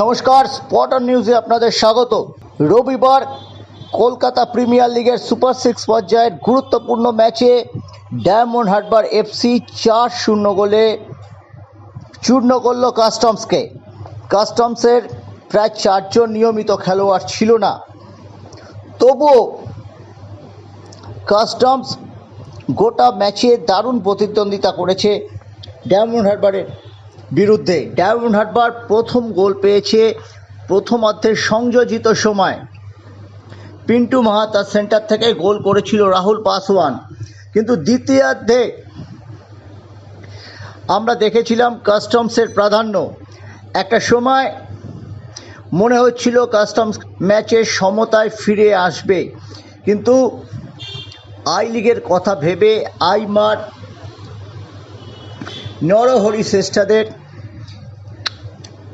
নমস্কার স্পটার নিউজে আপনাদের স্বাগত। রবিবার কলকাতা প্রিমিয়ার লিগের সুপার সিক্স পর্যায়ের গুরুত্বপূর্ণ ম্যাচে ডায়মন্ড হারবার এফসি চার শূন্য গোলে চূর্ণ করল কাস্টমসকে। কাস্টমসের প্রায় চারজন নিয়মিত খেলোয়াড় ছিল না। তবুও কাস্টমস গোটা ম্যাচে দারুণ প্রতিদ্বন্দ্বিতা করেছে ডায়মন্ড হারবারের বিরুদ্ধে ডায়মন্ড হারবার প্রথম গোল পেয়েছে প্রথমার্ধের সংযোজিত সময়। পিন্টু মাহাতা সেন্টার থেকে গোল করেছিল রাহুল পাসওয়ান। কিন্তু দ্বিতীয়ার্ধে আমরা দেখেছিলাম কাস্টমসের প্রাধান্য। একটা সময় মনে হচ্ছিল কাস্টমস ম্যাচের সমতায় ফিরে আসবে। কিন্তু আই লিগের কথা ভেবে আইমার নরহরি শ্রেষ্ঠাদের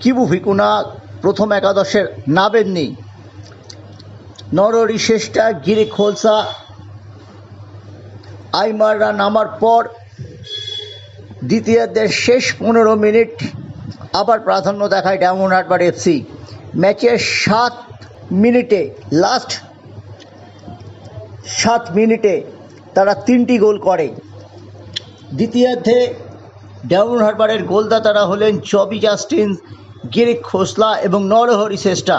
কিবু ভিকুনা প্রথম একাদশের নাবেননি। নরহরি শ্রেষ্ঠা গিরি খোলসা আইমাররা নামার পর দ্বিতীয়ার্ধের শেষ পনেরো মিনিট আবার প্রাধান্য দেখায় ডায়মন্ড হারবার এফসি ম্যাচের সাত মিনিটে, লাস্ট সাত মিনিটে তারা তিনটি গোল করে। দ্বিতীয়ার্ধে ডায়মন্ড হারবারের গোলদাতারা হলেন চবি জাস্টিন, গিরিক খোসলা এবং নরহরি শ্রেষ্ঠা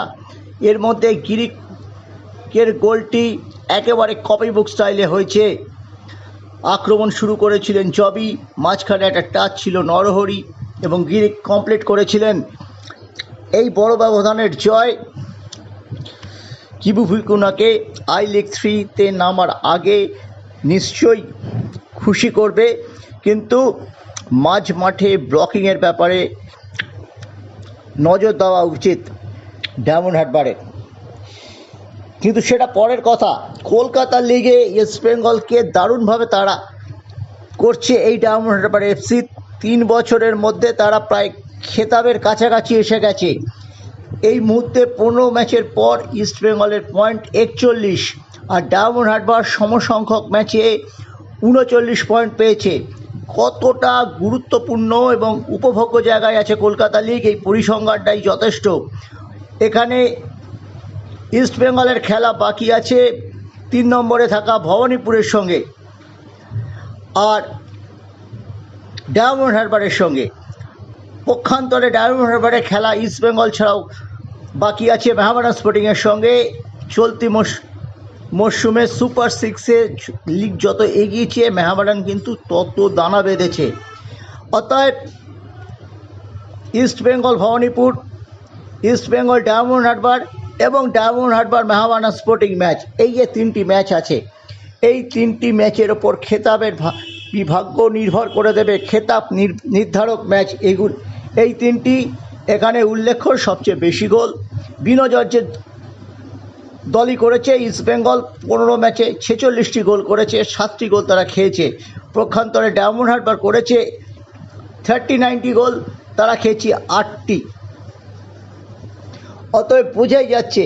এর মধ্যে গিরিকের গোলটি একেবারে কপি বুক স্টাইলে হয়েছে। আক্রমণ শুরু করেছিলেন চবি মাঝখানে একটা টাচ ছিল নরহরি এবং গিরিক কমপ্লিট করেছিলেন। এই বড় ব্যবধানের জয় কিবু ভিকুনাকে আই লিগ থ্রিতে নামার আগে নিশ্চয়ই খুশি করবে। কিন্তু মাঝ মাঠে ব্লকিংয়ের ব্যাপারে নজর দেওয়া উচিত ডায়মন্ড হারবারের কিন্তু সেটা পরের কথা, কলকাতা লিগে ইস্ট বেঙ্গলকে দারুণভাবে তারা করছে এই ডায়মন্ড হারবার এফসি। তিন বছরের মধ্যে তারা প্রায় খেতাবের কাছাকাছি এসে গেছে। এই মুহূর্তে পনেরো ম্যাচের পর ইস্ট বেঙ্গলের পয়েন্ট একচল্লিশ আর ডায়মন্ড হারবার সমসংখ্যক ম্যাচে উনচল্লিশ পয়েন্ট পেয়েছে। কতটা গুরুত্বপূর্ণ এবং উপভোগ্য জায়গায় আছে কলকাতা লিগ, এই পরিসংখ্যানটাই যথেষ্ট। এখানে ইস্ট বেঙ্গলের খেলা বাকি আছে তিন নম্বরে থাকা ভবানীপুরের সঙ্গে আর ডায়মন্ড হারবারের সঙ্গে। পক্ষান্তরে ডায়মন্ড হারবারের খেলা ইস্ট বেঙ্গল ছাড়াও বাকি আছে মেহামাডান স্পোর্টিংয়ের সঙ্গে। চলতি মস মরশুমে সুপার সিক্সে লিগ যত এগিয়েছে মেহামাডান কিন্তু তত দানা বেঁধেছে। অতএব East Bengal, Bhowanipore, East Bengal, Diamond Harbour এবং Diamond Harbour Mohammedan sporting match, এই যে তিনটি ম্যাচ আছে, এই তিনটি ম্যাচের ওপর খেতাবের বিভাগ্য নির্ভর করে দেবে খেতাব নির- নির্ধারক ম্যাচ এগুলো। এই তিনটি এখানে উল্লেখ্য সবচেয়ে বেশি গোল। বিনোজর্জের দলই করেছে ইস্ট বেঙ্গল পনেরো ম্যাচে ছেচল্লিশটি গোল করেছে, সাতটি গোল তারা খেয়েছে। প্রক্ষান্তরে ডায়মন্ড হারবার করেছে থার্টি নাইনটি গোল তারা খেয়েছে আটটি। অতএব বোঝাই যাচ্ছে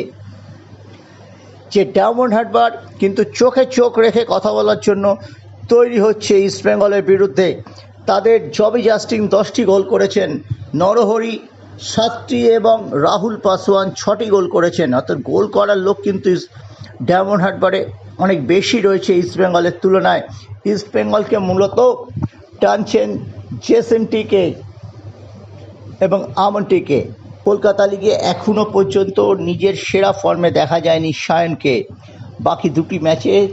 যে ডায়মন্ড হারবার কিন্তু চোখে চোখ রেখে কথা বলার জন্য তৈরি হচ্ছে ইস্ট বেঙ্গলের বিরুদ্ধে। তাদের জবি জাস্টিং দশটি গোল করেছেন, নরহরি সাতটি এবং রাহুল পাসওয়ান ছটি গোল করেছেন। অর্থাৎ গোল করার লোক কিন্তু ডায়মন্ড হারবারে অনেক বেশি রয়েছে ইস্ট বেঙ্গলের তুলনায়। ইস্ট বেঙ্গলকে মূলত টানছেন জেসেনটিকে এবং আমনটিকে কলকাতা লিগে এখনও পর্যন্ত নিজের সেরা ফর্মে দেখা যায়নি সায়নকে। বাকি দুটি ম্যাচে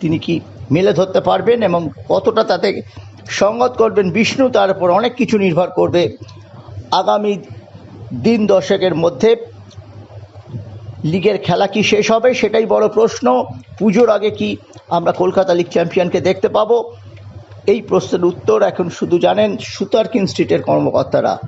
তিনি কি মেলে ধরতে পারবেন এবং কতটা তাতে সঙ্গত করবেন বিষ্ণু, তার উপর অনেক কিছু নির্ভর করবে। আগামী দিন দশেকের মধ্যে লিগের খেলা কি শেষ হবে সেটাই বড় প্রশ্ন। পুজোর আগে কি আমরা কলকাতা লিগ চ্যাম্পিয়নকে দেখতে পাবো? এই প্রশ্নের উত্তর এখন শুধু জানেন সুতারকিন স্ট্রিটের কর্মকর্তারা।